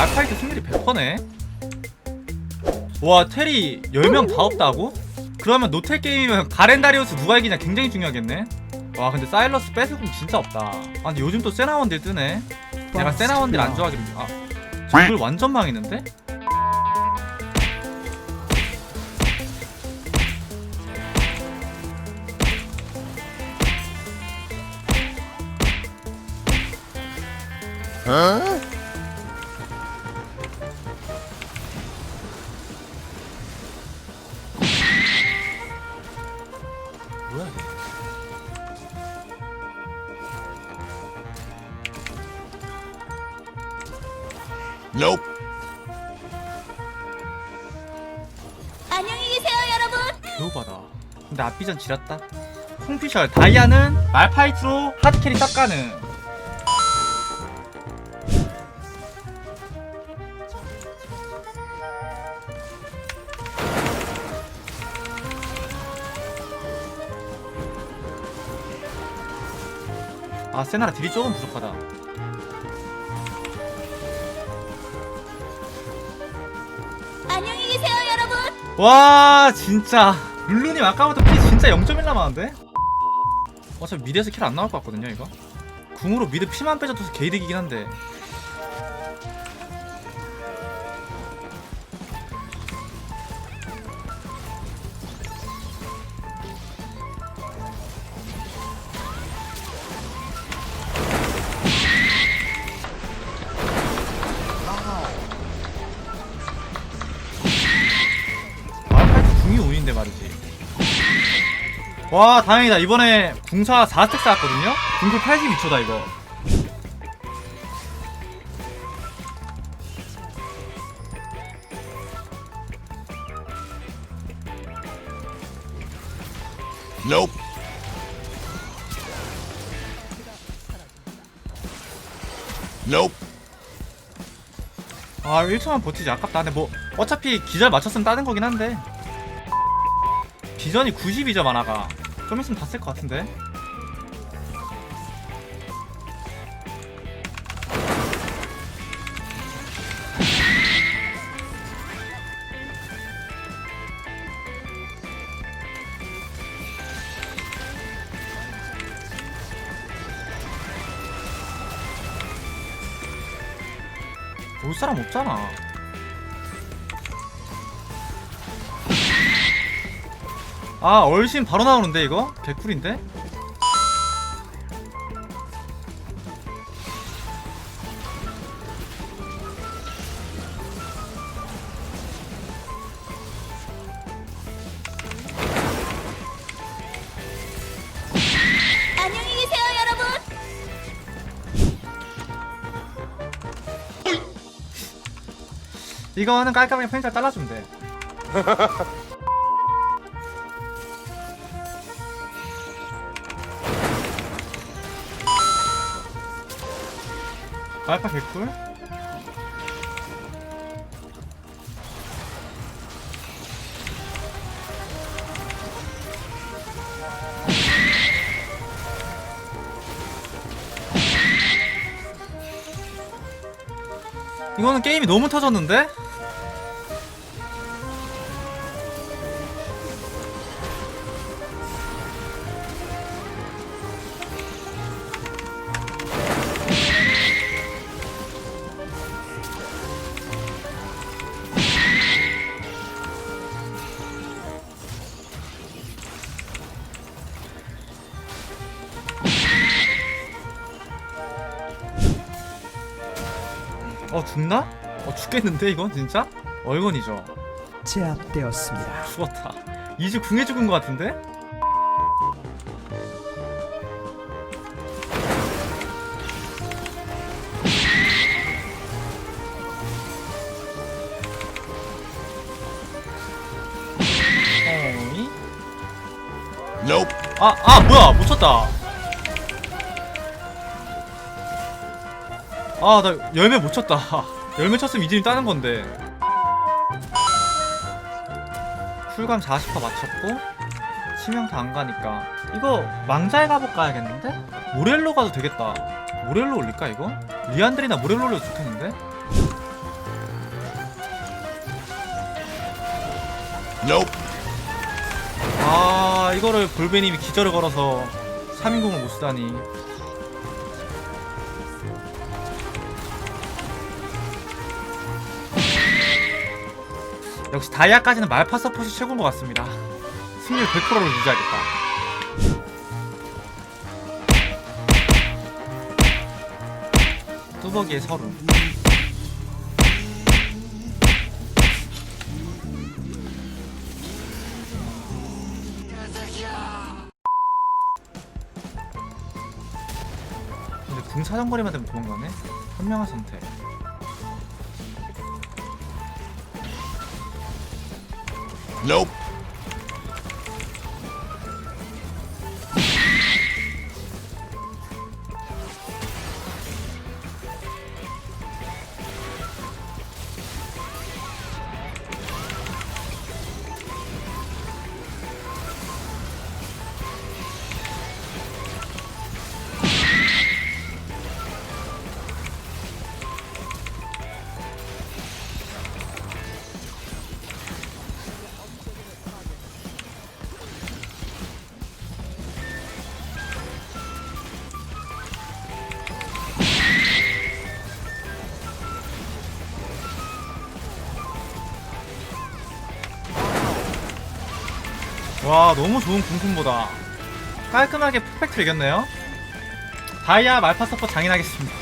말파이트 승률이 100%네. 와 테리 10명 다 없다고? 그러면 노텔 게임이면 가렌다리우스 누가 이기냐 굉장히 중요하겠네. 와 근데 사일러스 뺏을 공 진짜 없다. 아 근데 요즘 또 세나원딜 뜨네. 내가 세나원딜 안 좋아하기로 아 정글 완전 망했는데? 뭐 Nope. 안녕히 계세요, 여러분. 배우받아 근데 앞비전 지렸다 콩피셜 다이아는 말파이트로 핫캐리 싹 가는 아 세나라 딜이 조금 부족하다 와 진짜. 룰루님 아까부터 피 진짜 0.1 남았는데? 어차피 미드에서 킬 안 나올 것 같거든요 이거. 궁으로 미드 피만 빼줘도 개이득이긴 한데 말이지. 와 다행이다. 이번에 궁사 4스택 쌓았거든요? 궁굴 82초다 이거. Nope. Nope. 아 1초만 버티지. 아깝다. 근데 뭐 어차피 기절 맞췄으면 따는 거긴 한데 비전이 92점 하나가. 좀 있으면 다 쓸 것 같은데. 올 사람 없잖아 아 얼씬 바로 나오는데 이거? 개꿀인데? 안녕히 계세요, 여러분. 이거는 깔끔하게 편의점 잘라주면 돼 알파 개꿀 이거는 게임이 너무 터졌는데? 어 죽나? 어 죽겠는데 이건 진짜? 얼건이죠 제압되었습니다. 죽었다 이즈 궁에 죽은 것 같은데? 어이? Nope. 아, 아, 뭐야, 못 쳤다. 아 나 열매 못 쳤다 열매 쳤으면 이진이 따는 건데 출감 40% 맞췄고 치명타 안 가니까 이거 망자에 가볼 가야겠는데? 모렐로 가도 되겠다 모렐로 올릴까 이거? 리안드리나 모렐로 올려도 좋겠는데? 아 이거를 볼베님이 기절을 걸어서 3인공을 못 쓰다니 역시 다이아까지는 말파 서폿이 최고인 것 같습니다. 승률 100%로 유지하겠다. 뚜벅이의 서름 근데 궁 사정거리만 되면 도망가네? 현명한 선택 Nope. 와 너무 좋은 궁금보다 깔끔하게 퍼펙트 이겼네요. 다이아 말파 서퍼 장인하겠습니다